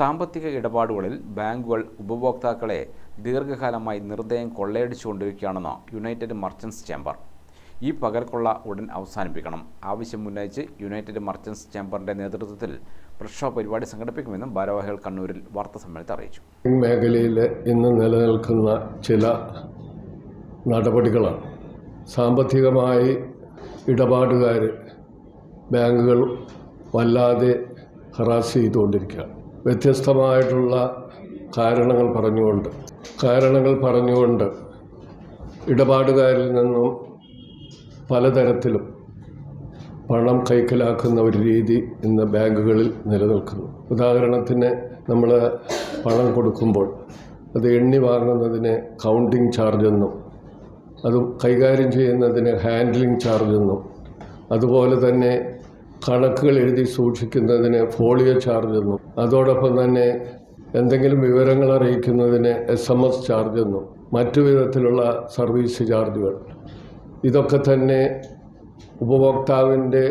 സാമ്പത്തിക ഇടപാടുകളിൽ ബാങ്കുകൾ ഉപഭോക്താക്കളെ ദീർഘകാലമായി നിർദ്ദയം കൊള്ളയടിച്ചുകൊണ്ടിരിക്കുകയാണെന്ന് യുണൈറ്റഡ് മർച്ചൻസ് ചേംബർ. ഈ പകൽക്കൊള്ള ഉടൻ അവസാനിപ്പിക്കണം. ആവശ്യം ഉന്നയിച്ച് യുണൈറ്റഡ് മർച്ചൻസ് ചേംബറിന്റെ നേതൃത്വത്തിൽ പ്രക്ഷോഭ പരിപാടി സംഘടിപ്പിക്കുമെന്നും ഭാരവാഹികൾ കണ്ണൂരിൽ വാർത്താസമ്മേളനത്തിൽ അറിയിച്ചു. മേഖലയിൽ ഇന്ന് നിലനിൽക്കുന്ന ചില നടപടികളാണ്. സാമ്പത്തികമായി ഇടപാടുകാർ ബാങ്കുകൾ വല്ലാതെ ഹറാസ് ചെയ്തുകൊണ്ടിരിക്കുകയാണ്. വ്യത്യസ്തമായിട്ടുള്ള കാരണങ്ങൾ പറഞ്ഞുകൊണ്ട് കാരണങ്ങൾ പറഞ്ഞുകൊണ്ട് ഇടപാടുകാരിൽ നിന്നും പലതരത്തിലും പണം കൈക്കലാക്കുന്ന ഒരു രീതി ഇന്ന് ബാങ്കുകളിൽ നിലനിൽക്കുന്നു. ഉദാഹരണത്തിന് നമ്മൾ പണം കൊടുക്കുമ്പോൾ അത് എണ്ണി വാങ്ങുന്നതിന് കൗണ്ടിങ് ചാർജ് എന്നും അത് കൈകാര്യം ചെയ്യുന്നതിന് ഹാൻഡ്ലിംഗ് ചാർജ് എന്നും അതുപോലെ തന്നെ കണക്കുകൾ എഴുതി സൂക്ഷിക്കുന്നതിന് ഫോളിയോ ചാർജ് എന്നും അതോടൊപ്പം തന്നെ എന്തെങ്കിലും വിവരങ്ങൾ അറിയിക്കുന്നതിന് എസ് എം എസ് ചാർജ് എന്നും മറ്റു വിധത്തിലുള്ള സർവീസ് ചാർജുകൾ. ഇതൊക്കെ തന്നെ ഉപഭോക്താവിന്റെ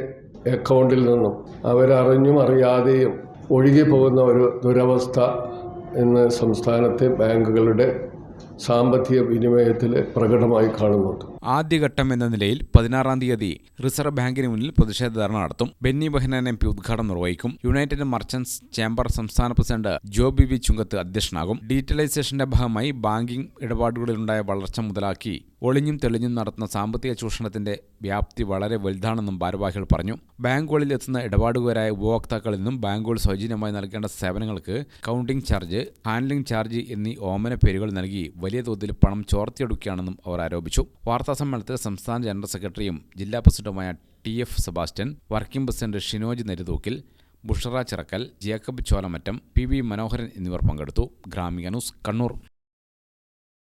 അക്കൗണ്ടിൽ നിന്നും അവരറിഞ്ഞും അറിയാതെയും ഒഴുകി പോകുന്ന ഒരു ദുരവസ്ഥ ഇന്ന് സംസ്ഥാനത്തെ ബാങ്കുകളുടെ സാമ്പത്തിക വിനിമയത്തിൽ പ്രകടമായി കാണുന്നുണ്ട്. ആദ്യഘട്ടം എന്ന നിലയിൽ പതിനാറാം തീയതി റിസർവ് ബാങ്കിന് മുന്നിൽ പ്രതിഷേധ ധർണ നടത്തും. ബെന്നി ബഹനൻ എം പി ഉദ്ഘാടനം നിർവഹിക്കും. യുണൈറ്റഡ് മർച്ചന്റ്സ് ചേംബർ സംസ്ഥാന പ്രസിഡന്റ് ജോ ബി ബി ചുങ്കത്ത് അധ്യക്ഷനാകും. ഡിജിറ്റലൈസേഷന്റെ ഭാഗമായി ബാങ്കിംഗ് ഇടപാടുകളിലുണ്ടായ വളർച്ച മുതലാക്കി ഒളിഞ്ഞും തെളിഞ്ഞും നടത്തുന്ന സാമ്പത്തിക ചൂഷണത്തിന്റെ വ്യാപ്തി വളരെ വലുതാണെന്നും ഭാരവാഹികൾ പറഞ്ഞു. ബാങ്കുകളിൽ എത്തുന്ന ഇടപാടുകാരായ ഉപഭോക്താക്കളിൽ നിന്നും ബാങ്കുകൾ സൗജന്യമായി നൽകേണ്ട സേവനങ്ങൾക്ക് കൗണ്ടിംഗ് ചാർജ് ഹാൻഡ്ലിംഗ് ചാർജ് എന്നീ ഓമന പേരുകൾ നൽകി വലിയ തോതിൽ പണം ചോർത്തിയെടുക്കുകയാണെന്നും അവർ ആരോപിച്ചു. വാർത്താ സമ്മേളനത്തിൽ സംസ്ഥാന ജനറൽ സെക്രട്ടറിയും ജില്ലാ പ്രസിഡന്റുമായ T F Sebastian working president Shinoj നെരുതൂക്കിൽ Bushra Chirakkal Jacob Cholamattam P V Manoharan എന്നിവർ പങ്കെടുത്തു. ഗ്രാമിക ന്യൂസ് കണ്ണൂർ.